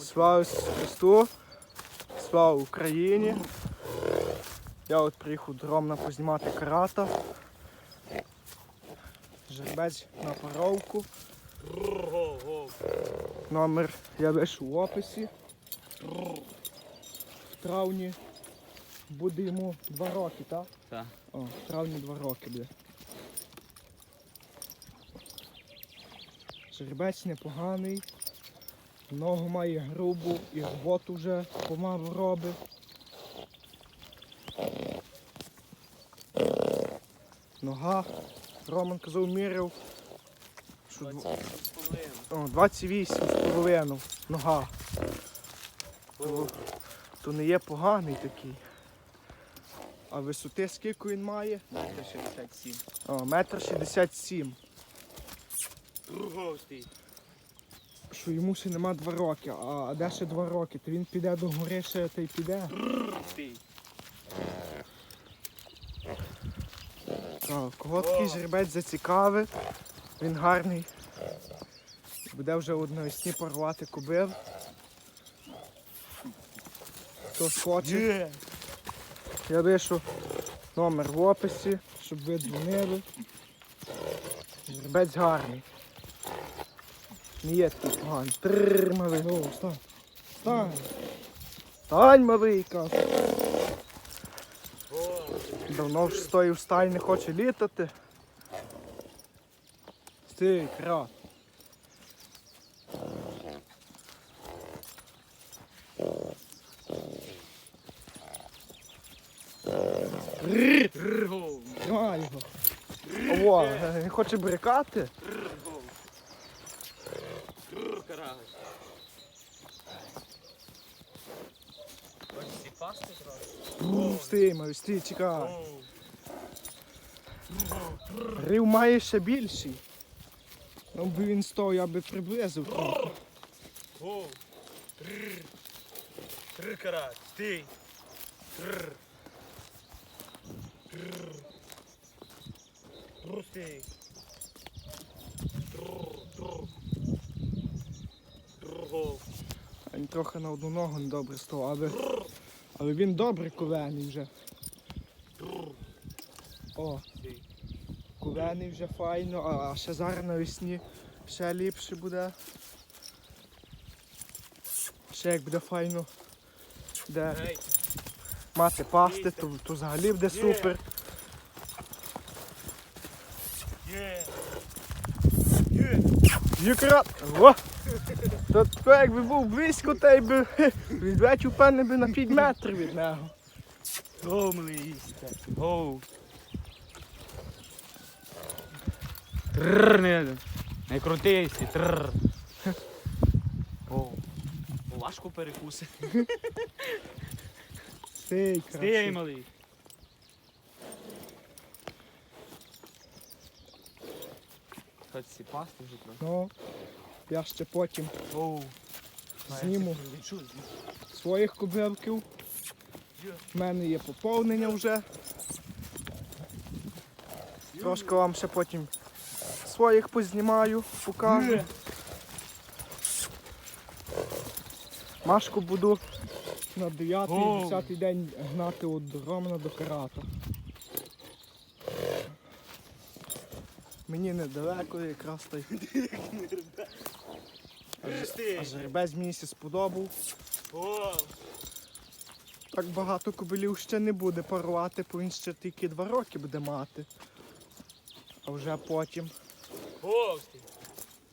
Слава Христу, слава Україні. Я от приїхав до Ромна познімати карата. Жеребець на паровку. Номер я лишу в описі. В травні буде йому два роки, так? Так. О, в травні два роки буде. Жеребець непоганий. Ногу має грубу і роботу вже помалу робить. Нога. Роман казав, міряв. Що дв- 28 з половиною. Нога. То, то не є поганий такий. А висоти скільки він має? Метр 67. О, метр 67. Другостий. Що йому ще нема два роки, а, де ще два роки? То він піде до гори ще та й піде. Так, кого такий жеребець зацікавив, він гарний. Буде вже одновесні порвати кобил. Хто схоче, я лишу номер в описі, щоб ви дзвонили. Жеребець гарний. Не є такий поганий. Трррр, малий, о, встань. Встань. Встань, малий, кажу. Давно вже стоїть в стаї, не хоче літати. Стій, крат. Тримай його. О, не хоче брикати. Карагаш. Хочеш сі пасти Ну, Стій, чекай. Рив має ще більший. Ну би він став, я би приблизив. трохи. Карат. Стій. На одну ногу недобре став, але, але він добре ковений вже. О, ковений вже файно, а, ще зараз навесні ще ліпше буде. Ще як буде файно, де мати пасти, то, то взагалі буде супер. Юкрат! О! То тако якби був близько, та й би відвечу певне би на 5 метрів від нього. Гомлиста. Гоу. Тррр, не, не крутися, тррр. О, важко перекуси. Стій, Стій, малий. Хоч ці пасти вже трохи. Ну, я ще потім Оу. зніму своїх кобилків. У мене є поповнення вже. Трошки вам ще потім своїх познімаю, покажу. Машку буду на 9-10 день гнати от до Романа до карата. Мені недалеко якраз той. А жеребець мені сі сподобав. О, Так багато кобилів ще не буде парувати, бо він ще тільки два роки буде мати. А вже потім о,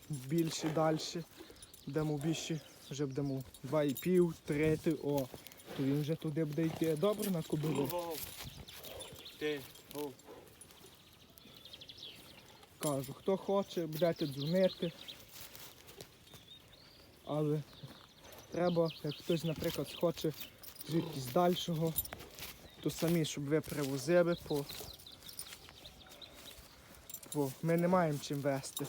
більше далі. Будемо більше, вже будемо 2,5, 3, о, то він вже туди буде йти добре на кобилу. Ти, о. Кажу, хто хоче, будете дзвонити. Але треба, як хтось, наприклад, хоче звідкись дальшого, то самі, щоб ви привозили, бо, бо ми не маємо чим вести.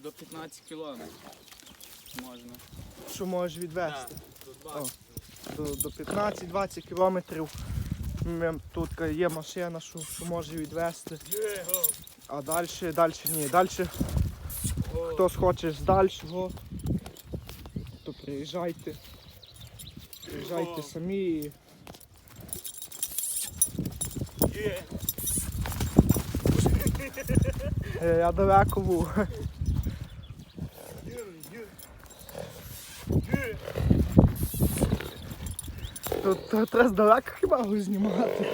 До 15 кілометрів можна. Що можеш відвести? До До, до 15-20 кілометрів. Тут є машина, що, що може відвести. А далі, далі ні. Далі хто схоче з дальшого, то Приїжджайте. Приїжджайте О. самі. Е, Я далеко. Тут, треба здалеку хіба його знімати.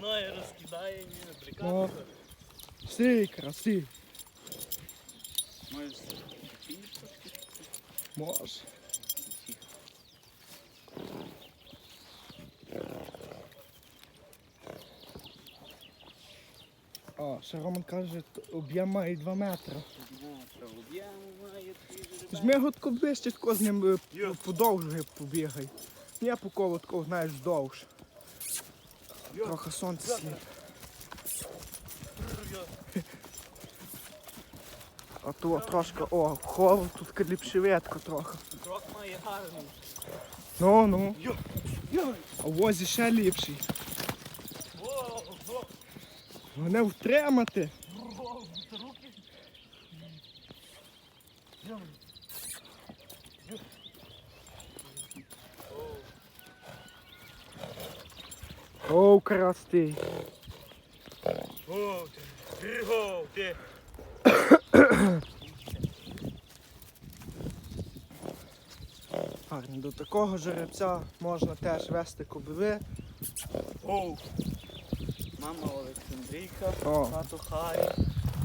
Ноги розкидає, ні, Ну. Прикольно. Всі красиві. Можеш піти трошки? Може. О, ще Роман каже, об'єм має 2 метри. Візьми його ближче, тако з ним е, подовжує побігай. Не по колу такого, знаєш, вдовж. Трохи сонце слід. А то трошки, о, холод, тут ліпшеветка трохи. Крок має гарний. Ну, ну. А возі ще ліпший. Мене втримати. во, руки. Йо. Йо. О. О, красти. О, ти. Ти. Гарно, до такого жеребця можна теж вести кобили. О. Мама Олександрійка, О. тато Харі.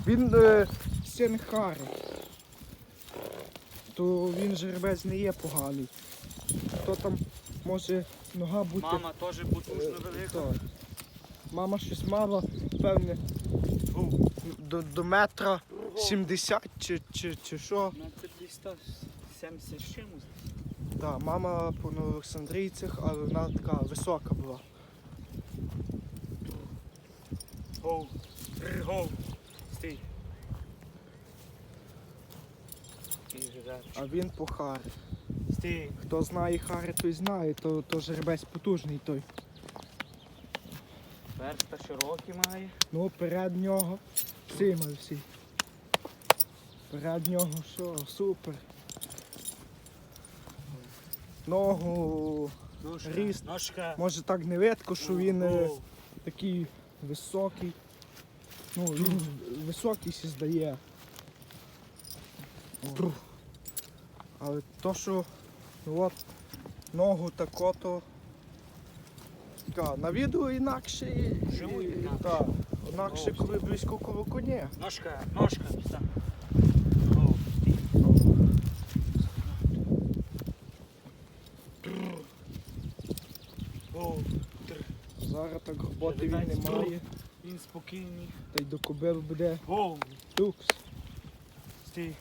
Він е, син Харі. То він жеребець не є поганий. То там може нога бути. Мама теж е, потужно велика. Мама щось мала, певне, до, до метра 70 чи, чи, чи що. Це десь 70 чимось. Так, мама по Олександрійцях, але вона така висока була. Гоу. Гоу. Стій. Стій. А він по Харі. Стій. Хто знає Харі, той знає, то, то жеребець потужний той. Перста широкі має. Ну, перед нього мали всі. Перед нього що, супер. Ногу, Ножка. Ріст. Ножка. може так не видко, що він е, такий високий. Ну, він високий сі здає. Але то, що ну, от, ногу тако, то та, на відео інакше і, Живу і- інакше. та, інакше, коли близько коло коні. Ножка. Ножка. Тр. Зараз так роботи він не Жеребець має, Він спокійний. та й до кобил буде Гоу. люкс. Стій.